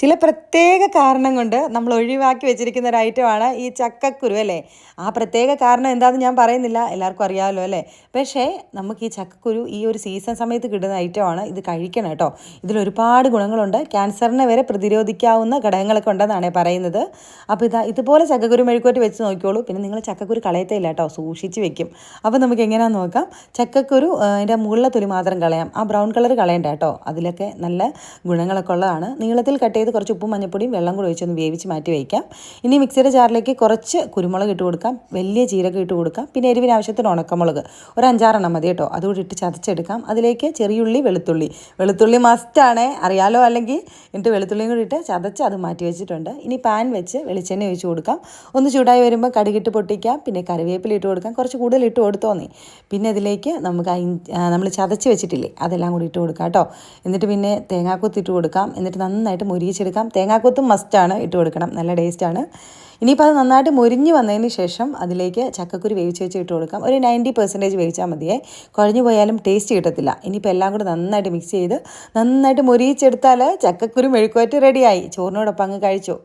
ചില പ്രത്യേക കാരണം കൊണ്ട് നമ്മൾ ഒഴിവാക്കി വെച്ചിരിക്കുന്ന ഒരു ഐറ്റമാണ് ഈ ചക്കക്കുരു അല്ലേ? ആ പ്രത്യേക കാരണം എന്താണെന്ന് ഞാൻ പറയുന്നില്ല. എല്ലാവർക്കും അറിയാമല്ലോ അല്ലേ? പക്ഷേ നമുക്ക് ഈ ചക്കക്കുരു ഈ ഒരു സീസൺ സമയത്ത് കിട്ടുന്ന ഐറ്റമാണ് ഇത് കഴിക്കണം കേട്ടോ. ഇതിൽ ഒരുപാട് ഗുണങ്ങളുണ്ട്. ക്യാൻസറിനെ വരെ പ്രതിരോധിക്കാവുന്ന ഘടകങ്ങളൊക്കെ ഉണ്ടെന്നാണ് പറയുന്നത്. അപ്പോൾ ഇതാ ഇതുപോലെ ചക്കക്കുരു മെഴുക്കുവരട്ടി വെച്ച് നോക്കിയോളൂ പിന്നെ നിങ്ങൾ ചക്കക്കുരു കളയത്തേയില്ല കേട്ടോ. സൂക്ഷിച്ച് വെക്കും. അപ്പോൾ നമുക്ക് എങ്ങനെയാണെന്ന് നോക്കാം. ചക്കക്കുരു അതിന്റെ മുകളിലെ തൊലി മാത്രം കളയാം. ആ ബ്രൗൺ കളർ കളയണ്ട കേട്ടോ. അതിലൊക്കെ നല്ല ഗുണങ്ങളൊക്കെ ഉള്ളതാണ്. നീളത്തിൽ കട്ട് ചെയ്ത് കുറച്ച് ഉപ്പും മഞ്ഞപ്പൊടിയും വെള്ളം കൂടി ഒഴിച്ചൊന്ന് വേവിച്ച് മാറ്റി വയ്ക്കാം. ഇനി മിക്സിയുടെ ജാറിലേക്ക് കുറച്ച് കുരുമുളക് ഇട്ട് കൊടുക്കാം. വലിയ ജീരകം ഇട്ട് കൊടുക്കാം. പിന്നെ എരിവിന് ആവശ്യത്തിന് ഉണക്കമുളക്. ഒരു അഞ്ചാറെണ്ണം മതി കേട്ടോ. അതുകൂടി ഇട്ട് ചതച്ചെടുക്കാം. അതിലേക്ക് ചെറിയുള്ളി വെളുത്തുള്ളി. വെളുത്തുള്ളി മസ്റ്റാണ് അറിയാലോ? അല്ലെങ്കിൽ എന്നിട്ട് വെളുത്തുള്ളിയും കൂടി ഇട്ട് ചതച്ച് അത് മാറ്റി വെച്ചിട്ടുണ്ട്. ഇനി പാൻ വെച്ച് വെളിച്ചെണ്ണ ഒഴിച്ച് കൊടുക്കാം. ഒന്ന് ചൂടായി വരുമ്പോൾ കടുകിട്ട് പൊട്ടിക്കാം. പിന്നെ കറിവേപ്പില ഇട്ട് കൊടുക്കാം. കുറച്ച് കൂടുതൽ ഇട്ട് കൊടുത്തോന്നേ പിന്നെ അതിലേക്ക് നമുക്ക് നമ്മൾ ചതച്ച് വെച്ചിട്ടില്ലേ? അതെല്ലാം കൂടി ഇട്ട് കൊടുക്കാം കേട്ടോ. എന്നിട്ട് പിന്നെ തേങ്ങാക്കൊത്ത് ഇട്ട് കൊടുക്കാം. എന്നിട്ട് നന്നായിട്ട് മുരിയിച്ചെടുക്കാം തേങ്ങാക്കൊത്തും മസ്റ്റാണ് ഇട്ട് കൊടുക്കണം. നല്ല ടേസ്റ്റാണ് ഇനിയിപ്പോൾ അത് നന്നായിട്ട് മുരിഞ്ഞ് വന്നതിന് ശേഷം അതിലേക്ക് ചക്കക്കുരു വേവിച്ച് വെച്ച് ഇട്ട് കൊടുക്കാം. ഒരു നയന്റി പെർസെന്റേജ് വേവിച്ചാൽ മതിയേ. കുഴഞ്ഞു പോയാലും ടേസ്റ്റ് കിട്ടത്തില്ല. ഇനിയിപ്പോൾ എല്ലാം കൂടെ നന്നായിട്ട് മിക്സ് ചെയ്ത് നന്നായിട്ട് മുരിയിച്ചെടുത്താൽ ചക്കക്കുരു മെഴുക്കുവറ്റ് റെഡിയായി ചോറിനോടൊപ്പം അങ്ങ് കഴിച്ചോ.